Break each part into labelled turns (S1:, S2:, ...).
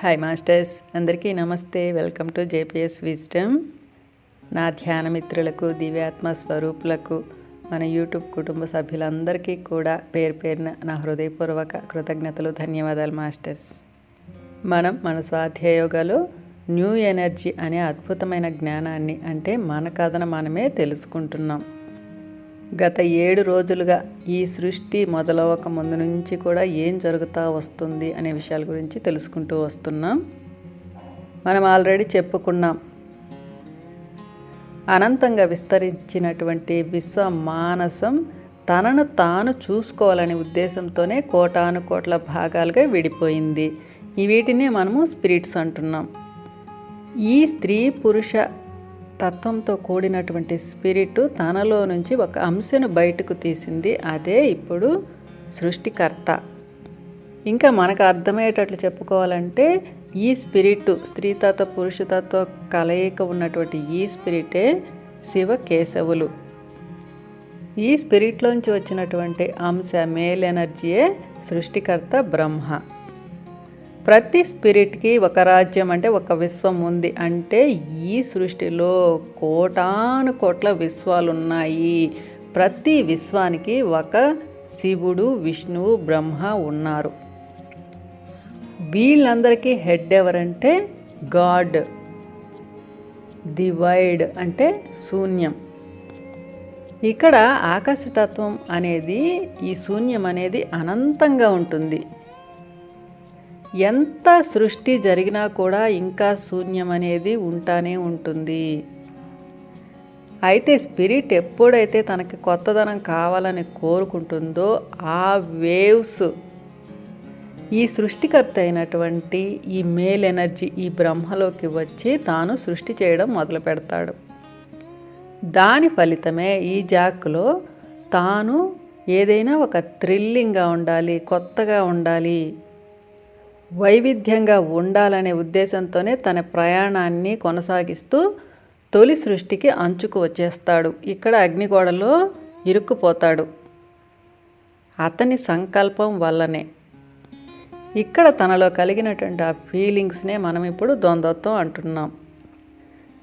S1: Hi masters అందరికీ నమస్తే. Welcome to JPS wisdom నా ధ్యాన మిత్రులకు దివ్యాత్మ స్వరూపులకు మన యూట్యూబ్ కుటుంబ సభ్యులందరికీ కూడా పేరు పేరున నా హృదయపూర్వక కృతజ్ఞతలు ధన్యవాదాలు మాస్టర్స్ మనం మన స్వాధ్యాయోగాలో న్యూ ఎనర్జీ అనే అద్భుతమైన జ్ఞానాన్ని అంటే మన కథన మనమే తెలుసుకుంటున్నాం. గత ఏడు రోజులుగా ఈ సృష్టి మొదలవక ముందు నుంచి కూడా ఏం జరుగుతూ వస్తుంది అనే విషయాల గురించి తెలుసుకుంటూ వస్తున్నాం. మనం ఆల్రెడీ చెప్పుకున్నాం. అనంతంగా విస్తరించినటువంటి విశ్వ మానసం తనను తాను చూసుకోవాలనే ఉద్దేశంతోనే కోటాను కోట్ల భాగాలుగా విడిపోయింది. ఈ వీటినే మనము స్పిరిట్స్ అంటున్నాం. ఈ స్త్రీ పురుష తత్వంతో కూడినటువంటి స్పిరిట్ తనలో నుంచి ఒక అంశను బయటకు తీసింది. అదే ఇప్పుడు సృష్టికర్త. ఇంకా మనకు అర్థమయ్యేటట్లు చెప్పుకోవాలంటే ఈ స్పిరిట్ స్త్రీతత్వ పురుషతత్వ కలయిక ఉన్నటువంటి ఈ స్పిరిటే శివ కేశవులు ఈ స్పిరిట్లోంచి వచ్చినటువంటి అంశ మేల్ ఎనర్జీయే సృష్టికర్త బ్రహ్మ. ప్రతి స్పిరిట్కి ఒక రాజ్యం అంటే ఒక విశ్వం ఉంది. అంటే ఈ సృష్టిలో కోటాను కోట్ల విశ్వాలు ఉన్నాయి ప్రతి విశ్వానికి ఒక శివుడు విష్ణువు బ్రహ్మ ఉన్నారు. వీళ్ళందరికీ హెడ్ ఎవరంటే గాడ్. డివైడ్ అంటే శూన్యం. ఇక్కడ ఆకాశతత్వం అనేది ఈ శూన్యం అనేది అనంతంగా ఉంటుంది. ఎంత సృష్టి జరిగినా కూడా ఇంకా శూన్యం అనేది ఉంటానే ఉంటుంది. అయితే స్పిరిట్ ఎప్పుడైతే తనకి కొత్తదనం కావాలని కోరుకుంటుందో ఆ వేవ్స్ ఈ సృష్టికర్త అయినటువంటి ఈ మేల్ ఎనర్జీ ఈ బ్రహ్మలోకి వచ్చి తాను సృష్టి చేయడం మొదలు పెడతాడు. దాని ఫలితమే ఈ జాక్లో తాను ఏదైనా ఒక థ్రిల్లింగ్గా ఉండాలి కొత్తగా ఉండాలి వైవిధ్యంగా ఉండాలనే ఉద్దేశంతోనే తన ప్రయాణాన్ని కొనసాగిస్తూ తొలి సృష్టికి అంచుకు వచ్చేస్తాడు. ఇక్కడ అగ్నిగోడలో ఇరుక్కుపోతాడు. అతని సంకల్పం వల్లనే. ఇక్కడ తనలో కలిగినటువంటి ఆ ఫీలింగ్స్నే మనం ఇప్పుడు ద్వంద్వత్వం అంటున్నాం.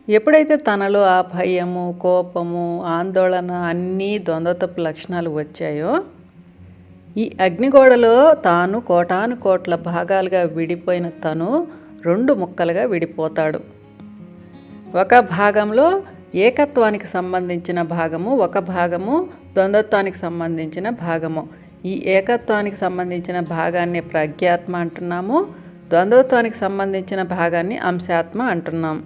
S1: ఎప్పుడైతే తనలో ఆ భయము కోపము ఆందోళన అన్నీ ద్వంద్వత్వపు లక్షణాలు వచ్చాయో ఈ అగ్నిగోడలో తాను కోటాను కోట్ల భాగాలుగా విడిపోయిన తను రెండు ముక్కలుగా విడిపోతాడు. ఒక భాగంలో ఏకత్వానికి సంబంధించిన భాగము ఒక భాగము ద్వంద్వత్వానికి సంబంధించిన భాగము. ఈ ఏకత్వానికి సంబంధించిన భాగాన్ని ప్రజ్ఞాత్మ అంటున్నాము ద్వంద్వత్వానికి సంబంధించిన భాగాన్ని అంశాత్మ అంటున్నాం.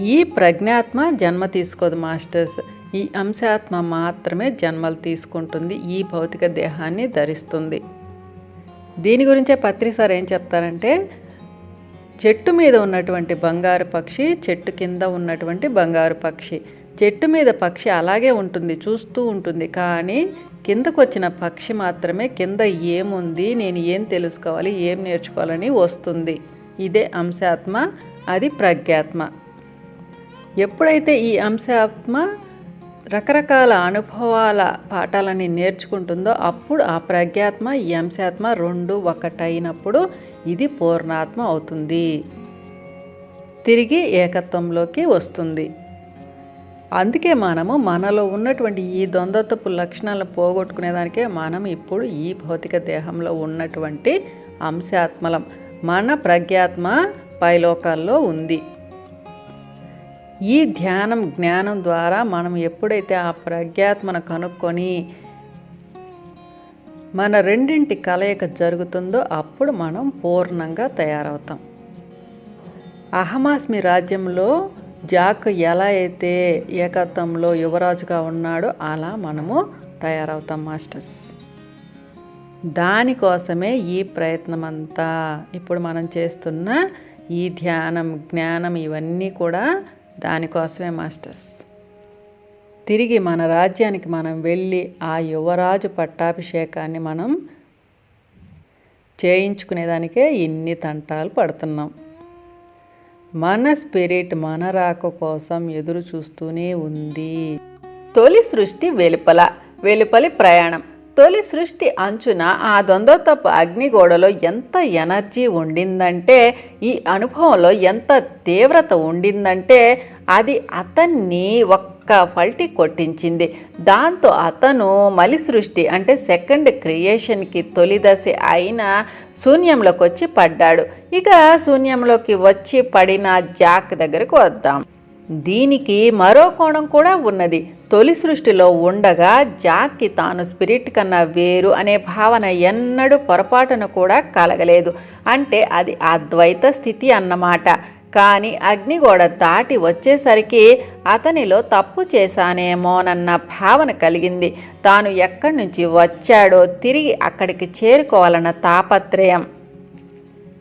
S1: ఈ ప్రజ్ఞాత్మ జన్మ తీసుకోదు మాస్టర్స్. ఈ అంశాత్మ మాత్రమే జన్మలు తీసుకుంటుంది ఈ భౌతిక దేహాన్ని ధరిస్తుంది. దీని గురించే పత్రి సార్ ఏం చెప్తారంటే చెట్టు మీద ఉన్నటువంటి బంగారు పక్షి చెట్టు కింద ఉన్నటువంటి బంగారు పక్షి. చెట్టు మీద పక్షి అలాగే ఉంటుంది చూస్తూ ఉంటుంది. కానీ కిందకు వచ్చిన పక్షి మాత్రమే కింద ఏముంది నేను ఏం తెలుసుకోవాలి ఏం నేర్చుకోవాలని వస్తుంది. ఇదే అంశాత్మ అది ప్రజ్ఞాత్మ. ఎప్పుడైతే ఈ అంశాత్మ రకరకాల అనుభవాల పాఠాలని నేర్చుకుంటుందో అప్పుడు ఆ ప్రజ్ఞాత్మ ఈ అంశాత్మ రెండు ఒకటైనప్పుడు ఇది పూర్ణాత్మ అవుతుంది. తిరిగి ఏకత్వంలోకి వస్తుంది. అందుకే మనము మనలో ఉన్నటువంటి ఈ ద్వంద్వత్వపు లక్షణాలను పోగొట్టుకునేదానికే మనం ఇప్పుడు ఈ భౌతిక దేహంలో ఉన్నటువంటి అంశాత్మలం మన ప్రజ్ఞాత్మ పైలోకాల్లో ఉంది. ఈ ధ్యానం జ్ఞానం ద్వారా మనం ఎప్పుడైతే ఆ ప్రజ్ఞాత్మను కనుక్కొని మన రెండింటి కలయిక జరుగుతుందో అప్పుడు మనం పూర్ణంగా తయారవుతాం. అహమాస్మి రాజ్యంలో జాక్ ఎలా అయితే ఏకత్వంలో యువరాజుగా ఉన్నాడో అలా మనము తయారవుతాం మాస్టర్స్. దానికోసమే ఈ ప్రయత్నం అంతా ఇప్పుడు మనం చేస్తున్న ఈ ధ్యానం జ్ఞానం ఇవన్నీ కూడా దానికోసమే మాస్టర్స్. తిరిగి మన రాజ్యానికి మనం వెళ్ళి ఆ యువరాజు పట్టాభిషేకాన్ని మనం చేయించుకునేదానికే ఇన్ని తంటాలు పడుతున్నాం. మన స్పిరిట్ మన రాక కోసం ఎదురు చూస్తూనే ఉంది. తొలి సృష్టి వెలుపల వెలుపలి ప్రయాణం. తొలి సృష్టి అంచున ఆ ద్వంద్వతపు అగ్నిగోడలో ఎంత ఎనర్జీ ఉండిందంటే ఈ అనుభవంలో ఎంత తీవ్రత ఉండిందంటే అది అతన్ని ఒక్క ఫల్టి కొట్టించింది. దాంతో అతను మలి సృష్టి అంటే సెకండ్ క్రియేషన్కి తొలి దశ అయిన శూన్యంలోకి వచ్చి పడ్డాడు. ఇక శూన్యంలోకి వచ్చి పడిన జాక్ దగ్గరకు వద్దాం. దీనికి మరో కోణం కూడా ఉన్నది. తొలి సృష్టిలో ఉండగా జాక్కి తాను స్పిరిట్ కన్నా వేరు అనే భావన ఎన్నడూ పొరపాటును కూడా కలగలేదు. అంటే అది అద్వైత స్థితి అన్నమాట. కానీ అగ్నిగోడ దాటి వచ్చేసరికి అతనిలో తప్పు చేశానేమోనన్న భావన కలిగింది. తాను ఎక్కడి నుంచి వచ్చాడో తిరిగి అక్కడికి చేరుకోవాలన్న తాపత్రయం.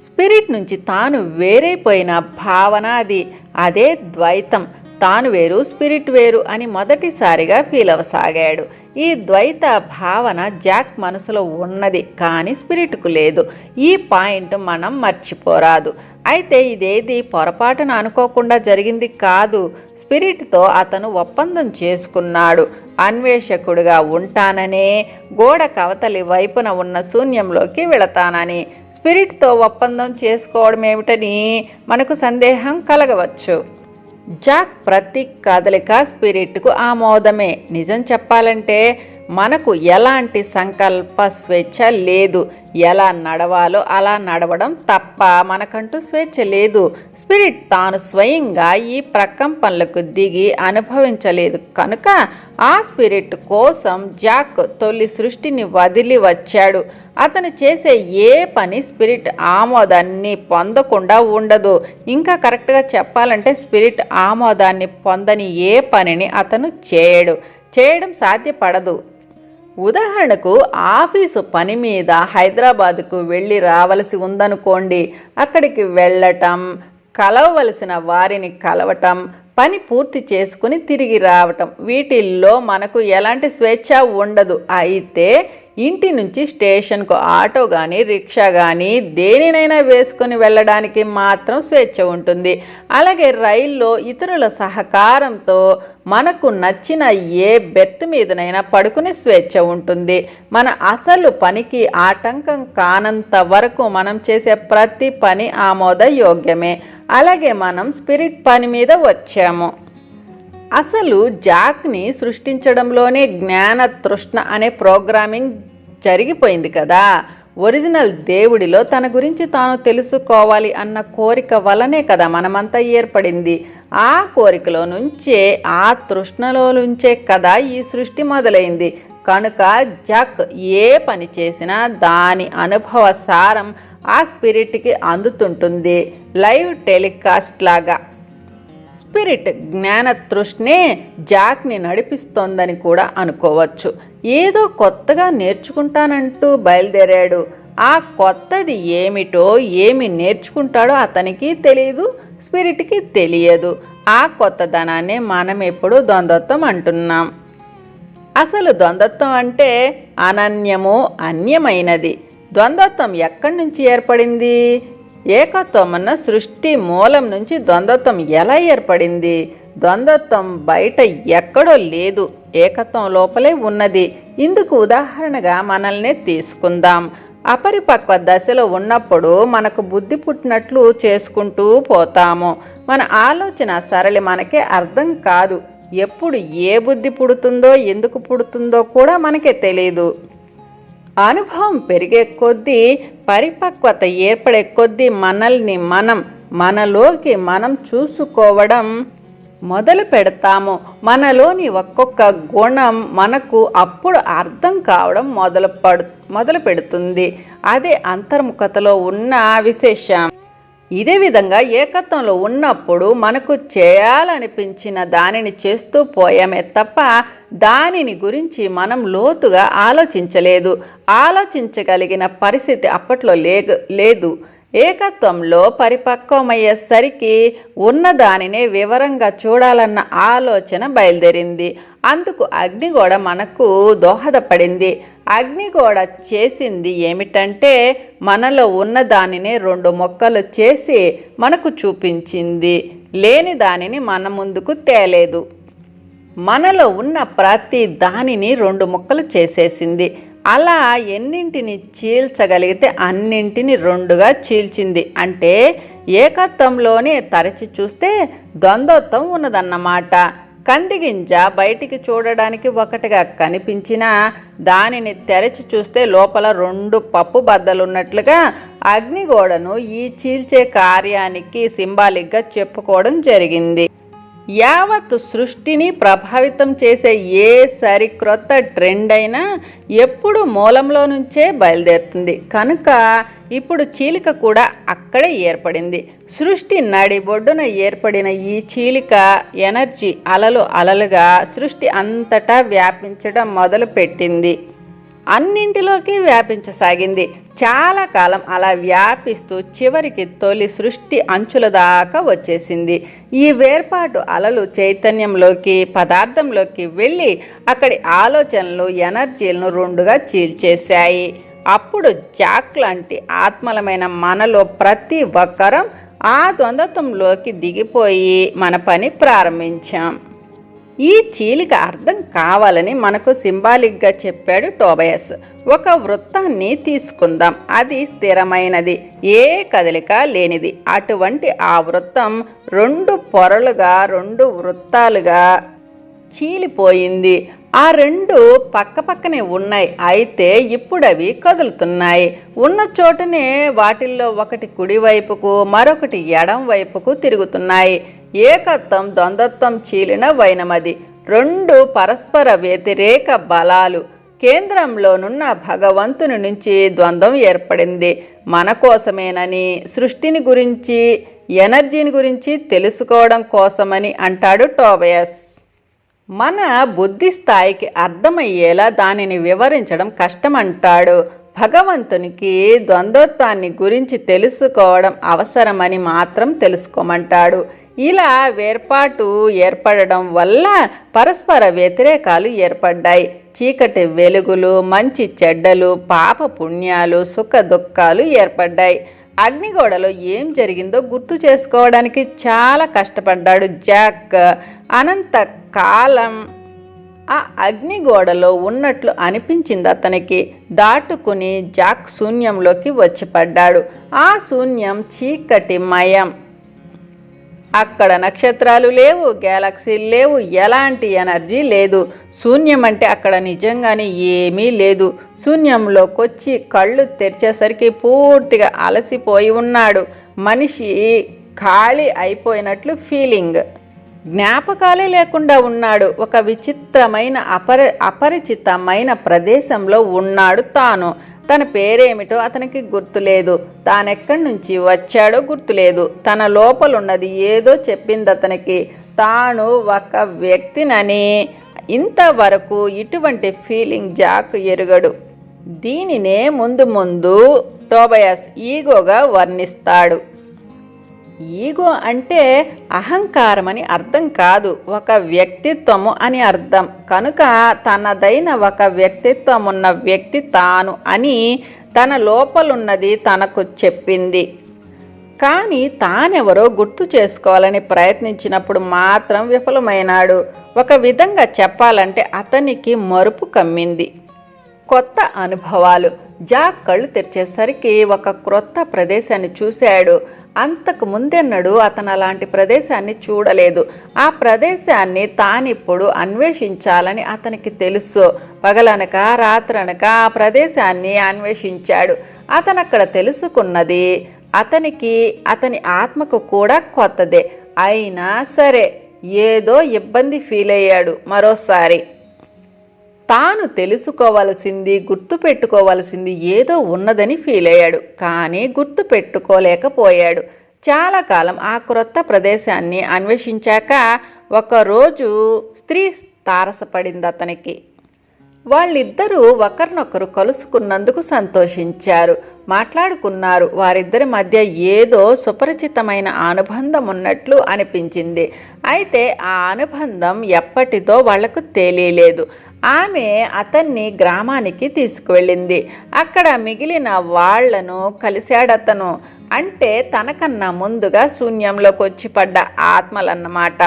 S1: స్పిరిట్ నుంచి తాను వేరైపోయిన భావన అది. అదే ద్వైతం. తాను వేరు స్పిరిట్ వేరు అని మొదటిసారిగా ఫీల్ అవ్వసాగాడు ఈ ద్వైత భావన జాక్ మనసులో ఉన్నది కానీ స్పిరిట్కు లేదు. ఈ పాయింట్ మనం మర్చిపోరాదు. అయితే ఇదేది పొరపాటున అనుకోకుండా జరిగింది కాదు. స్పిరిట్తో అతను ఒప్పందం చేసుకున్నాడు. అన్వేషకుడిగా ఉంటాననే గోడ కవతలి వైపున ఉన్న శూన్యంలోకి వెళతానని. స్పిరిట్తో ఒప్పందం చేసుకోవడం ఏమిటని మనకు సందేహం కలగవచ్చు. జాక్ ప్రతి కదలిక స్పిరిట్కు ఆమోదమే. నిజం చెప్పాలంటే మనకు ఎలాంటి సంకల్ప స్వేచ్ఛ లేదు. ఎలా నడవాలో అలా నడవడం తప్ప మనకంటూ స్వేచ్ఛ లేదు. స్పిరిట్ తాను స్వయంగా ఈ ప్రకంపనలకు దిగి అనుభవించలేదు. కనుక ఆ స్పిరిట్ కోసం జాక్ తొలి సృష్టిని వదిలి వచ్చాడు. అతను చేసే ఏ పని స్పిరిట్ ఆమోదాన్ని పొందకుండా ఉండదు. ఇంకా కరెక్ట్గా చెప్పాలంటే స్పిరిట్ ఆమోదాన్ని పొందని ఏ పనిని అతను చేయడు. చేయడం సాధ్యపడదు. ఉదాహరణకు ఆఫీసు పని మీద హైదరాబాద్కు వెళ్ళి రావలసి ఉందనుకోండి. అక్కడికి వెళ్ళటం కలవవలసిన వారిని కలవటం పని పూర్తి చేసుకుని తిరిగి రావటం. వీటిల్లో మనకు ఎలాంటి స్వేచ్ఛ ఉండదు. అయితే ఇంటి నుంచి స్టేషన్కు ఆటో కానీ రిక్షా కానీ దేనినైనా వేసుకొని వెళ్ళడానికి మాత్రం స్వేచ్ఛ ఉంటుంది. అలాగే రైల్లో ఇతరుల సహకారంతో మనకు నచ్చిన ఏ బెర్త్ మీదనైనా పడుకునే స్వేచ్ఛ ఉంటుంది. మన అసలు పనికి ఆటంకం కానంత వరకు మనం చేసే ప్రతి పని ఆమోదయోగ్యమే. అలాగే మనం స్పిరిట్ పని మీద వచ్చాము. అసలు జాక్ని సృష్టించడంలోనే జ్ఞాన తృష్ణ అనే ప్రోగ్రామింగ్ జరిగిపోయింది కదా. ఒరిజినల్ దేవుడిలో తన గురించి తాను తెలుసుకోవాలి అన్న కోరిక వలనే కదా మనమంతా ఏర్పడింది. ఆ కోరికలో నుంచే ఆ తృష్ణలో నుంచే కదా ఈ సృష్టి మొదలైంది. కనుక జక్ ఏ పని చేసినా దాని అనుభవ సారం ఆ స్పిరిట్కి అందుతుంటుంది. లైవ్ టెలికాస్ట్ లాగా. స్పిరిట్ జ్ఞాన తృష్ణే జాక్ని నడిపిస్తోందని కూడా అనుకోవచ్చు. ఏదో కొత్తగా నేర్చుకుంటానంటూ బయలుదేరాడు. ఆ కొత్తది ఏమిటో ఏమి నేర్చుకుంటాడో అతనికి తెలియదు స్పిరిట్కి తెలియదు. ఆ కొత్తదనాన్ని మనం ఎప్పుడు ద్వంద్వత్వం అంటున్నాం. అసలు ద్వంద్వత్వం అంటే అనన్యము అన్యమైనది. ద్వంద్వత్వం ఎక్కడి నుంచి ఏర్పడింది? ఏకత్వం అన్న సృష్టి మూలం నుంచి ద్వంద్వత్వం ఎలా ఏర్పడింది? ద్వంద్వత్వం బయట ఎక్కడో లేదు ఏకత్వం లోపలే ఉన్నది. ఇందుకు ఉదాహరణగా మనల్నే తీసుకుందాం. అపరిపక్వ దశలో ఉన్నప్పుడు మనకు బుద్ధి పుట్టినట్లు చేసుకుంటూ పోతాము. మన ఆలోచన సరళి మనకే అర్థం కాదు. ఎప్పుడు ఏ బుద్ధి పుడుతుందో ఎందుకు పుడుతుందో కూడా మనకే తెలియదు అనుభవం పెరిగే కొద్దీ పరిపక్వత ఏర్పడే కొద్దీ మనల్ని మనం మనలోకి మనం చూసుకోవడం మొదలు పెడతాము. మనలోని ఒక్కొక్క గుణం మనకు అప్పుడు అర్థం కావడం మొదలు పడు మొదలు పెడుతుంది. అదే అంతర్ముఖతలో ఉన్న విశేషం. ఇదే విధంగా ఏకత్వంలో ఉన్నప్పుడు మనకు చేయాలనిపించిన దానిని చేస్తూ పోయామే తప్ప దానిని గురించి మనం లోతుగా ఆలోచించలేదు. ఆలోచించగలిగిన పరిస్థితి అప్పట్లో లేగు లేదు. ఏకత్వంలో పరిపక్వమయ్యేసరికి ఉన్న దానినే వివరంగా చూడాలన్న ఆలోచన బయలుదేరింది. అందుకు అగ్ని కూడా మనకు దోహదపడింది. అగ్నిగోడ చేసింది ఏమిటంటే మనలో ఉన్న దానినే రెండు మొక్కలు చేసి మనకు చూపించింది. లేని దానిని మన ముందుకు తేలేదు. మనలో ఉన్న ప్రతి దానిని రెండు ముక్కలు చేసేసింది. అలా ఎన్నింటిని చీల్చగలిగితే అన్నింటిని రెండుగా చీల్చింది. అంటే ఏకత్వంలోనే తరచి చూస్తే ద్వంద్వత్వం ఉన్నదన్నమాట. కందిగింజ బయటికి చూడడానికి ఒకటిగా కనిపించినా దానిని తెరచి చూస్తే లోపల రెండు పప్పు బద్దలున్నట్లుగా అగ్నిగోడను ఈ చీల్చే కార్యానికి సింబాలిక్గా చెప్పుకోవడం జరిగింది. యావత్ సృష్టిని ప్రభావితం చేసే ఏ సరిక్రొత్త ట్రెండ్ అయినా ఎప్పుడు మూలంలో నుంచే బయలుదేరుతుంది. కనుక ఇప్పుడు చీలిక కూడా అక్కడే ఏర్పడింది. సృష్టి నడిబొడ్డున ఏర్పడిన ఈ చీలిక ఎనర్జీ అలలు అలలుగా సృష్టి అంతటా వ్యాపించడం మొదలుపెట్టింది. అన్నింటిలోకి వ్యాపించసాగింది. చాలా కాలం అలా వ్యాపిస్తూ చివరికి తొలి సృష్టి అంచుల దాకా వచ్చేసింది. ఈ వేర్పాటు అలలు చైతన్యంలోకి పదార్థంలోకి వెళ్ళి అక్కడి ఆలోచనలు ఎనర్జీలను రెండుగా చీల్చేశాయి. అప్పుడు జాక్ లాంటి ఆత్మలమైన మనలో ప్రతి ఒక్కరం ఆ ద్వంద్వత్వంలోకి దిగిపోయి మన పని ప్రారంభించాం. ఈ చీలిక అర్థం కావాలని మనకు సింబాలిక్గా చెప్పాడు టోబయస్. ఒక వృత్తాన్ని తీసుకుందాం. అది స్థిరమైనది. ఏ కదలిక లేనిది. అటువంటి ఆ వృత్తం రెండు పొరలుగా రెండు వృత్తాలుగా చీలిపోయింది. ఆ రెండు పక్క పక్కనే ఉన్నాయి. అయితే ఇప్పుడు అవి కదులుతున్నాయి. ఉన్న చోటనే వాటిల్లో ఒకటి కుడివైపుకు మరొకటి ఎడం వైపుకు తిరుగుతున్నాయి. ఏకత్వం ద్వంద్వత్వం చీలిన వైనమది. రెండు పరస్పర వ్యతిరేక బలాలు. కేంద్రంలోనున్న భగవంతుని నుంచి ద్వంద్వం ఏర్పడింది. మన కోసమేనని సృష్టిని గురించి ఎనర్జీని గురించి తెలుసుకోవడం కోసమని అంటాడు టోబయస్. మన బుద్ధి స్థాయికి అర్థమయ్యేలా దానిని వివరించడం కష్టమంటాడు. భగవంతునికి ద్వంద్వత్వాన్ని గురించి తెలుసుకోవడం అవసరమని మాత్రం తెలుసుకోమంటాడు. ఇలా వేర్పాటు ఏర్పడడం వల్ల పరస్పర వ్యతిరేకాలు ఏర్పడ్డాయి. చీకటి వెలుగులు మంచి చెడ్డలు పాప పుణ్యాలు సుఖ దుఃఖాలు ఏర్పడ్డాయి. అగ్నిగోడలో ఏం జరిగిందో గుర్తు చేసుకోవడానికి చాలా కష్టపడ్డాడు జాక్. అనంత కాలం ఆ అగ్నిగోడలో ఉన్నట్లు అనిపించింది అతనికి దాటుకుని జాక్ శూన్యంలోకి వచ్చి పడ్డాడు. ఆ శూన్యం చీకటి మయం. అక్కడ నక్షత్రాలు లేవు గ్యాలక్సీలు లేవు ఎలాంటి ఎనర్జీ లేదు. శూన్యం అంటే అక్కడ నిజంగానే ఏమీ లేదు. శూన్యంలోకొచ్చి కళ్ళు తెరిచేసరికి పూర్తిగా అలసిపోయి ఉన్నాడు. మనిషి ఖాళీ అయిపోయినట్లు ఫీలింగ్. జ్ఞాపకాలే లేకుండా ఉన్నాడు. ఒక విచిత్రమైన అపరి అపరిచితమైన ప్రదేశంలో ఉన్నాడు తాను. తన పేరేమిటో అతనికి గుర్తులేదు. తానెక్కడి నుంచి వచ్చాడో గుర్తులేదు. తన లోపలున్నది ఏదో చెప్పింది అతనికి తాను ఒక వ్యక్తినని ఇంతవరకు ఇటువంటి ఫీలింగ్ జాక్ ఎరుగడు. దీనినే ముందు ముందు టోబయాస్ ఈగోగా వర్ణిస్తాడు. ఈగో అంటే అహంకారం అని అర్థం కాదు ఒక వ్యక్తిత్వము అని అర్థం. కనుక తనదైన ఒక వ్యక్తిత్వం ఉన్న వ్యక్తి తాను అని తన లోపలున్నది తనకు చెప్పింది. కానీ తానెవరో గుర్తు చేసుకోవాలని ప్రయత్నించినప్పుడు మాత్రం విఫలమైనాడు. ఒక విధంగా చెప్పాలంటే అతనికి మరుపు కమ్మింది. కొత్త అనుభవాలు. జాక్ కళ్ళు తెరిచేసరికి ఒక క్రొత్త ప్రదేశాన్ని చూశాడు. అంతకు ముందెన్నడూ అతను అలాంటి ప్రదేశాన్ని చూడలేదు. ఆ ప్రదేశాన్ని తానిప్పుడు అన్వేషించాలని అతనికి తెలుసు. పగలనక రాత్రనక ఆ ప్రదేశాన్ని అన్వేషించాడు. అతను అక్కడ తెలుసుకున్నది అతనికి అతని ఆత్మకు కూడా కొత్తదే. అయినా సరే ఏదో ఇబ్బంది ఫీల్ అయ్యాడు మరోసారి. తాను తెలుసుకోవలసింది గుర్తు పెట్టుకోవలసింది ఏదో ఉన్నదని ఫీల్ అయ్యాడు. కానీ గుర్తు పెట్టుకోలేకపోయాడు చాలా కాలం ఆ క్రొత్త ప్రదేశాన్ని అన్వేషించాక ఒకరోజు స్త్రీ తారసపడింది అతనికి. వాళ్ళిద్దరూ ఒకరినొకరు కలుసుకున్నందుకు సంతోషించారు. మాట్లాడుకున్నారు. వారిద్దరి మధ్య ఏదో సుపరిచితమైన అనుబంధం ఉన్నట్లు అనిపించింది. అయితే ఆ అనుబంధం ఎప్పటిదో వాళ్ళకు తెలియలేదు. ఆమె అతన్ని గ్రామానికి తీసుకువెళ్ళింది. అక్కడ మిగిలిన వాళ్ళను కలిశాడతను. అంటే తనకన్నా ముందుగా శూన్యంలోకి వచ్చి పడ్డ ఆత్మలన్నమాట.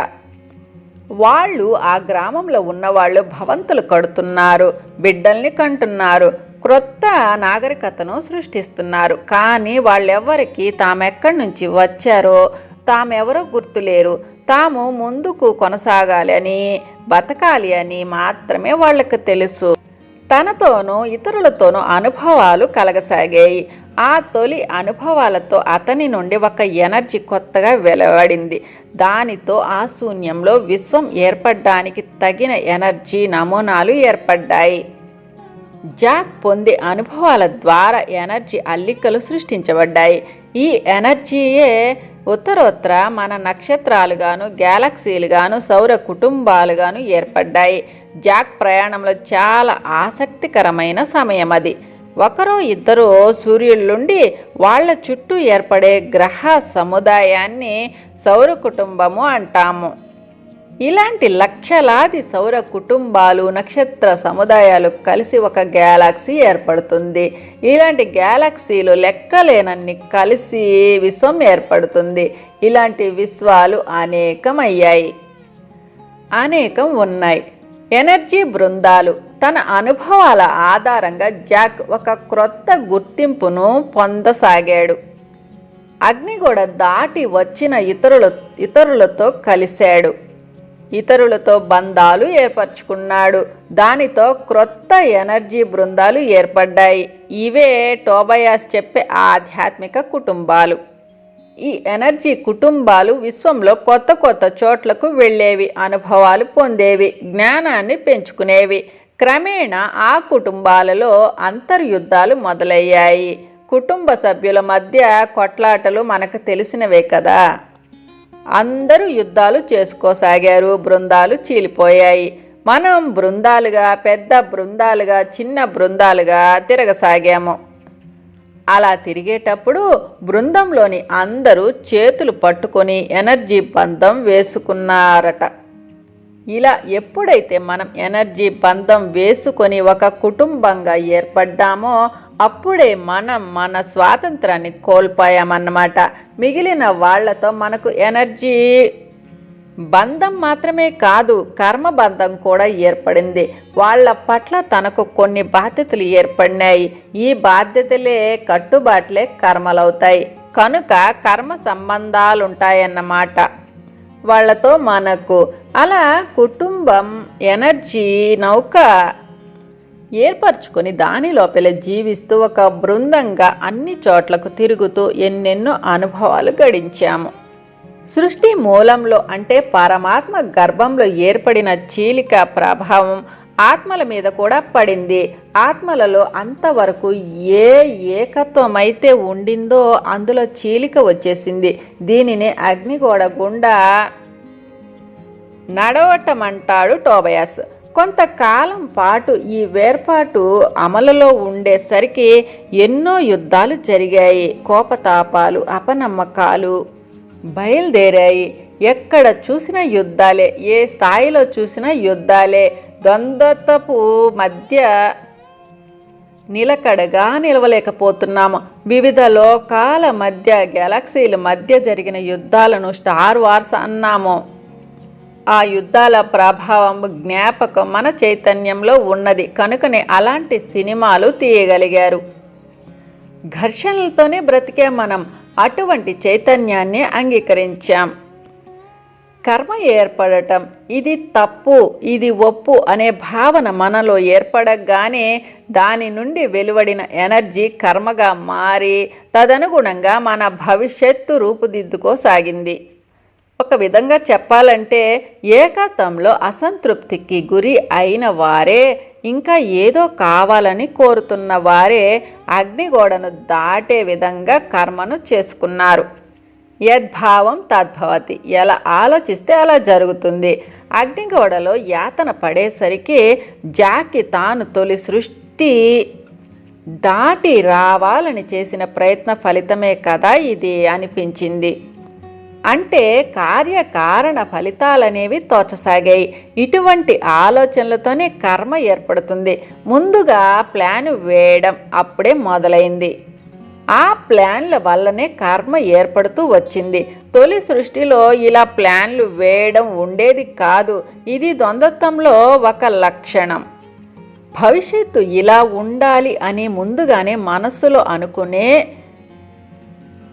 S1: వాళ్ళు ఆ గ్రామంలో ఉన్నవాళ్ళు భవంతులు కడుతున్నారు బిడ్డల్ని కంటున్నారు క్రొత్త నాగరికతను సృష్టిస్తున్నారు. కానీ వాళ్ళెవ్వరికి తామెక్కడి నుంచి వచ్చారో తామెవరో గుర్తులేరు. తాము ముందుకు కొనసాగాలి అని బతకాలి అని మాత్రమే వాళ్ళకు తెలుసు. తనతోనూ ఇతరులతోనూ అనుభవాలు కలగసాగాయి. ఆ తొలి అనుభవాలతో అతని నుండి ఒక ఎనర్జీ కొత్తగా వెలువడింది. దానితో ఆ శూన్యంలో విశ్వం ఏర్పడడానికి తగిన ఎనర్జీ నమూనాలు ఏర్పడ్డాయి. జాక్ పొందే అనుభవాల ద్వారా ఎనర్జీ అల్లికలు సృష్టించబడ్డాయి. ఈ ఎనర్జీయే ఉత్తరోత్తర మన నక్షత్రాలుగాను గ్యాలక్సీలుగాను సౌర కుటుంబాలుగాను ఏర్పడ్డాయి. జాక్ ప్రయాణంలో చాలా ఆసక్తికరమైన సమయం అది. ఒకరో ఇద్దరు సూర్యుళ్ళుండి వాళ్ళ చుట్టూ ఏర్పడే గ్రహ సముదాయాన్ని సౌర కుటుంబము అంటాము. ఇలాంటి లక్షలాది సౌర కుటుంబాలు నక్షత్ర సముదాయాలు కలిసి ఒక గ్యాలక్సీ ఏర్పడుతుంది. ఇలాంటి గ్యాలక్సీలు లెక్కలేనన్ని కలిసి విశ్వం ఏర్పడుతుంది. ఇలాంటి విశ్వాలు అనేకమయ్యాయి. అనేకం ఉన్నాయి. ఎనర్జీ బృందాలు. తన అనుభవాల ఆధారంగా జాక్ ఒక క్రొత్త గుర్తింపును పొందసాగాడు. అగ్నిగోడ దాటి వచ్చిన ఇతరుల ఇతరులతో కలిశాడు. ఇతరులతో బంధాలు ఏర్పరచుకున్నాడు. దానితో క్రొత్త ఎనర్జీ బృందాలు ఏర్పడ్డాయి. ఇవే టోబయాస్ చెప్పే ఆధ్యాత్మిక కుటుంబాలు. ఈ ఎనర్జీ కుటుంబాలు విశ్వంలో కొత్త కొత్త చోట్లకు వెళ్ళేవి అనుభవాలు పొందేవి జ్ఞానాన్ని పెంచుకునేవి. క్రమేణా ఆ కుటుంబాలలో అంతర్యుద్ధాలు మొదలయ్యాయి. కుటుంబ సభ్యుల మధ్య కొట్లాటలు మనకు తెలిసినవే కదా. అందరూ యుద్ధాలు చేసుకోసాగారు. బృందాలు చీలిపోయాయి. మనం బృందాలుగా పెద్ద బృందాలుగా చిన్న బృందాలుగా తిరగసాగాము. అలా తిరిగేటప్పుడు బృందంలోని అందరూ చేతులు పట్టుకొని ఎనర్జీ బంధం వేసుకున్నారట. ఇలా ఎప్పుడైతే మనం ఎనర్జీ బంధం వేసుకొని ఒక కుటుంబంగా ఏర్పడ్డామో అప్పుడే మనం మన స్వాతంత్రాన్ని కోల్పోయామన్నమాట. మిగిలిన వాళ్ళతో మనకు ఎనర్జీ బంధం మాత్రమే కాదు కర్మ బంధం కూడా ఏర్పడింది. వాళ్ళ పట్ల తనకు కొన్ని బాధ్యతలు ఏర్పడినాయి. ఈ బాధ్యతలే కట్టుబాట్లే కర్మలవుతాయి. కనుక కర్మ సంబంధాలుంటాయన్నమాట. వాళ్ళతో మనకు. అలా కుటుంబం ఎనర్జీ నౌక ఏర్పరచుకొని దాని లోపల జీవిస్తూ ఒక బృందంగా అన్ని చోట్లకు తిరుగుతూ ఎన్నెన్నో అనుభవాలు గడించాము. సృష్టి మూలంలో అంటే పరమాత్మ గర్భంలో ఏర్పడిన చీలిక ప్రభావం ఆత్మల మీద కూడా పడింది. ఆత్మలలో అంతవరకు ఏ ఏకత్వమైతే ఉండిందో అందులో చీలిక వచ్చేసింది. దీనిని అగ్నిగోడ గుండా నడవటమంటాడు టోబయాస్. కొంతకాలం పాటు ఈ వేర్పాటు అమలులో ఉండేసరికి ఎన్నో యుద్ధాలు జరిగాయి. కోపతాపాలు అపనమ్మకాలు బయలుదేరాయి. ఎక్కడ చూసినా యుద్ధాలే ఏ స్థాయిలో చూసినా యుద్ధాలే. ద్వంద్వత్వపు మధ్య నిలకడగా నిలవలేకపోతున్నాము. వివిధ లోకాల మధ్య గెలాక్సీల మధ్య జరిగిన యుద్ధాలను స్టార్ వార్స్ అన్నాము. ఆ యుద్ధాల ప్రభావం జ్ఞాపకం మన చైతన్యంలో ఉన్నది. కనుకనే అలాంటి సినిమాలు తీయగలిగారు. ఘర్షణలతోనే బ్రతికే మనం అటువంటి చైతన్యాన్ని అంగీకరించాం. కర్మ ఏర్పడటం. ఇది తప్పు ఇది ఒప్పు అనే భావన మనలో ఏర్పడగానే దాని నుండి వెలువడిన ఎనర్జీ కర్మగా మారి తదనుగుణంగా మన భవిష్యత్తు రూపుదిద్దుకోసాగింది. ఒక విధంగా చెప్పాలంటే ఏకత్వంలో అసంతృప్తికి గురి అయిన వారే ఇంకా ఏదో కావాలని కోరుతున్న వారే అగ్నిగోడను దాటే విధంగా కర్మను చేసుకున్నారు. యద్భావం తద్భవతి. ఎలా ఆలోచిస్తే అలా జరుగుతుంది. అగ్నిగోడలో యాతన పడేసరికి జాకి తాను తొలి సృష్టి దాటి రావాలని చేసిన ప్రయత్న ఫలితమే కదా ఇది అనిపించింది. అంటే కార్యకారణ ఫలితాలనేవి తోచసాగాయి. ఇటువంటి ఆలోచనలతోనే కర్మ ఏర్పడుతుంది. ముందుగా ప్లాన్ వేయడం అప్పుడే మొదలైంది. ఆ ప్లాన్ల వల్లనే కర్మ ఏర్పడుతూ వచ్చింది. తొలి సృష్టిలో ఇలా ప్లాన్లు వేయడం ఉండేది కాదు. ఇది ద్వంద్వత్వంలో ఒక లక్షణం. భవిష్యత్తు ఇలా ఉండాలి అని ముందుగానే మనస్సులో అనుకునే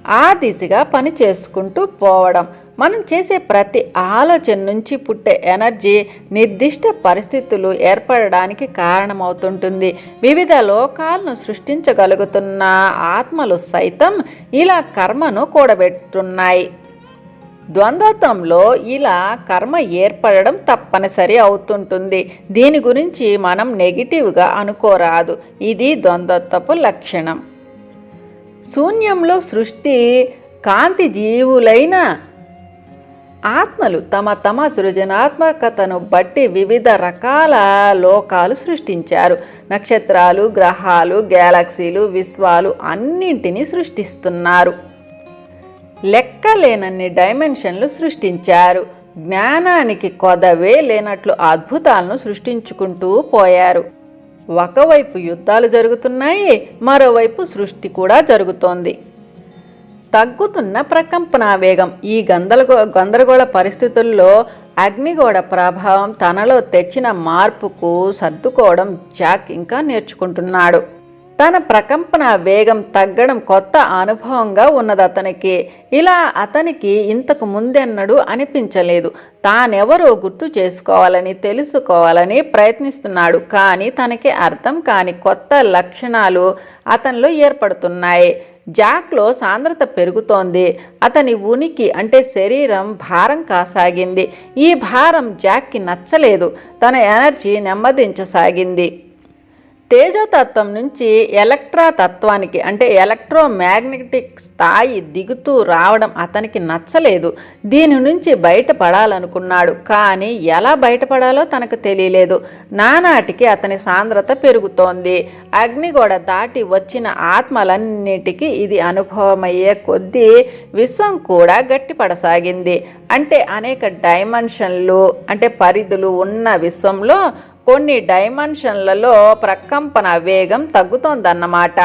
S1: ఆ దిశగా పని చేసుకుంటూ పోవడం. మనం చేసే ప్రతి ఆలోచన నుంచి పుట్టే ఎనర్జీ నిర్దిష్ట పరిస్థితులు ఏర్పడడానికి కారణమవుతుంటుంది. వివిధ లోకాలను సృష్టించగలుగుతున్న ఆత్మలు సైతం ఇలా కర్మను కూడబెట్టున్నాయి. ద్వంద్వత్వంలో ఇలా కర్మ ఏర్పడడం తప్పనిసరి అవుతుంటుంది. దీని గురించి మనం నెగిటివ్గా అనుకోరాదు. ఇది ద్వంద్వత్వపు లక్షణం. శూన్యంలో సృష్టి కాంతి జీవులైన ఆత్మలు తమ తమ సృజనాత్మకతను బట్టి వివిధ రకాల లోకాలు సృష్టించారు. నక్షత్రాలు గ్రహాలు గ్యాలక్సీలు విశ్వాలు అన్నింటినీ సృష్టిస్తున్నారు. లెక్కలేనన్ని డైమెన్షన్లు సృష్టించారు. జ్ఞానానికి కొదవే లేనట్లు అద్భుతాలను సృష్టించుకుంటూ పోయారు. ఒకవైపు యుద్ధాలు జరుగుతున్నాయి మరోవైపు సృష్టి కూడా జరుగుతోంది. తగ్గుతున్న ప్రకంపన వేగం ఈ గందరగో గందరగోళ పరిస్థితుల్లో అగ్నిగోడ ప్రభావం తనలో తెచ్చిన మార్పుకు సర్దుకోవడం జాక్ ఇంకా నేర్చుకుంటున్నాడు. తన ప్రకంపన వేగం తగ్గడం కొత్త అనుభవంగా ఉన్నది అతనికి. ఇలా అతనికి ఇంతకు ముందెన్నడూ అనిపించలేదు. తానెవరో గుర్తు చేసుకోవాలని తెలుసుకోవాలని ప్రయత్నిస్తున్నాడు. కానీ తనకి అర్థం కాని కొత్త లక్షణాలు అతనిలో ఏర్పడుతున్నాయి. జాక్లో సాంద్రత పెరుగుతోంది. అతని ఉనికి అంటే శరీరం భారం కాసాగింది. ఈ భారం జాక్కి నచ్చలేదు. తన ఎనర్జీ నెమ్మదించసాగింది. తేజోతత్వం నుంచి ఎలక్ట్రా తత్వానికి అంటే ఎలక్ట్రోమాగ్నెటిక్ స్థాయి దిగుతూ రావడం అతనికి నచ్చలేదు. దీని నుంచి బయటపడాలనుకున్నాడు. కానీ ఎలా బయటపడాలో తనకు తెలియలేదు. నానాటికి అతని సాంద్రత పెరుగుతోంది. అగ్నిగోడ దాటి వచ్చిన ఆత్మలన్నిటికీ ఇది అనుభవమయ్యే కొద్దీ విశ్వం కూడా గట్టిపడసాగింది. అంటే అనేక డైమెన్షన్లు అంటే పరిధులు ఉన్న విశ్వంలో కొన్ని డైమెన్షన్లలో ప్రకంపన వేగం తగ్గుతోందన్నమాట.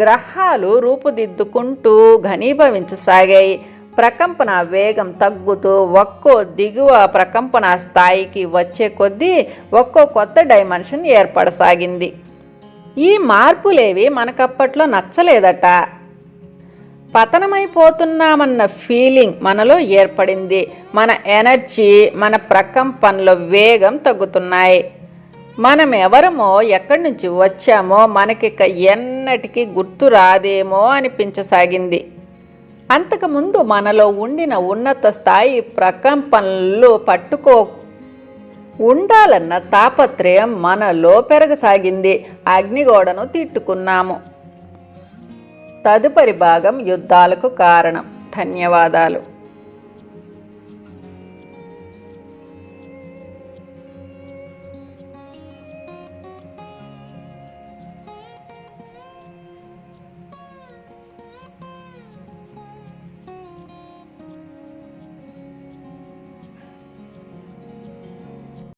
S1: గ్రహాలు రూపుదిద్దుకుంటూ ఘనీభవించసాగాయి. ప్రకంపన వేగం తగ్గుతూ ఒక్కో దిగువ ప్రకంపన స్థాయికి వచ్చే కొద్దీ ఒక్కో కొత్త డైమెన్షన్ ఏర్పడసాగింది. ఈ మార్పులేవి మనకప్పట్లో నచ్చలేదట. పతనమైపోతున్నామన్న ఫీలింగ్ మనలో ఏర్పడింది. మన ఎనర్జీ మన ప్రకంపనలో వేగం తగ్గుతున్నాయి. మనం ఎవరమో ఎక్కడి నుంచి వచ్చామో మనకిక ఎన్నటికీ గుర్తు రాదేమో అనిపించసాగింది. అంతకుముందు మనలో ఉండిన ఉన్నత స్థాయి ప్రకంపనలు పట్టుకో ఉండాలన్న తాపత్రయం మనలో పెరగసాగింది. అగ్నిగోడను తిట్టుకున్నాము. తదుపరి భాగం యుద్ధాలకు కారణం. ధన్యవాదాలు.